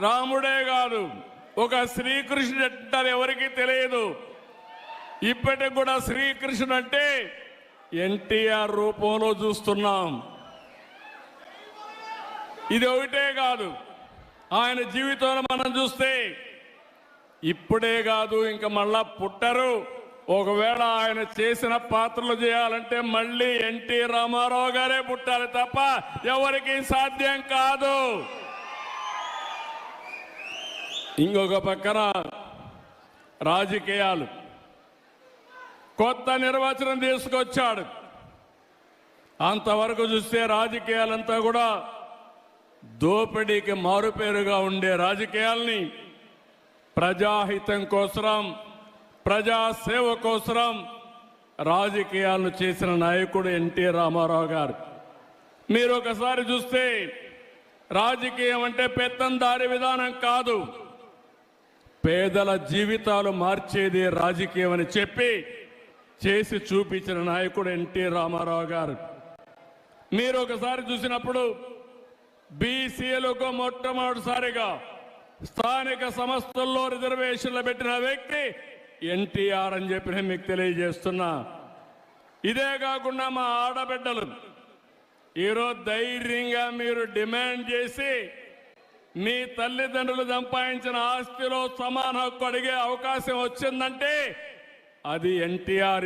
రాముడే కాదు. ఒక శ్రీకృష్ణుడు అంటారు ఎవరికి తెలియదు. ఇప్పటికి కూడా శ్రీకృష్ణుడు అంటే ఎన్టీఆర్ రూపంలో చూస్తున్నాం. ఇది ఒకటే కాదు. ఆయన జీవితంలో మనం చూస్తే ఇప్పుడే కాదు ఇంకా మళ్ళా పుట్టరు. ఒకవేళ ఆయన చేసిన పాత్రలు చేయాలంటే మళ్ళీ ఎన్టీ రామారావు గారే పుట్టాలి తప్ప ఎవరికి సాధ్యం కాదు. ఇంకొక పక్కన రాజకీయాలు. కొత్త నిర్వచనం తీసుకొచ్చాడు. అంతవరకు చూస్తే రాజకీయాలంతా కూడా దోపిడీకి మారుపేరుగా ఉండే రాజకీయాల్ని ప్రజాహితం కోసరం ప్రజాసేవ కోసరం రాజకీయాలను చేసిన నాయకుడు ఎన్టీ రామారావు గారు. మీరు ఒకసారి చూస్తే రాజకీయం అంటే పెత్తందారి విధానం కాదు. పేదల జీవితాలు మార్చేది రాజకీయం అని చెప్పి చేసి చూపించిన నాయకుడు ఎన్టీ రామారావు గారు. మీరు ఒకసారి చూసినప్పుడు బీసీలకు మొట్టమొదటిసారిగా స్థానిక సంస్థల్లో రిజర్వేషన్లు పెట్టిన వ్యక్తి ఎన్టీఆర్ అని చెప్పి నేను మీకు తెలియజేస్తున్నా. ఇదే కాకుండా మా ఆడబిడ్డలు ఈరోజు ధైర్యంగా మీరు డిమాండ్ చేసి మీ తల్లిదండ్రులు సంపాదించిన ఆస్తిలో సమాన హక్కు అడిగే అవకాశం వచ్చిందంటే అది ఎన్టీఆర్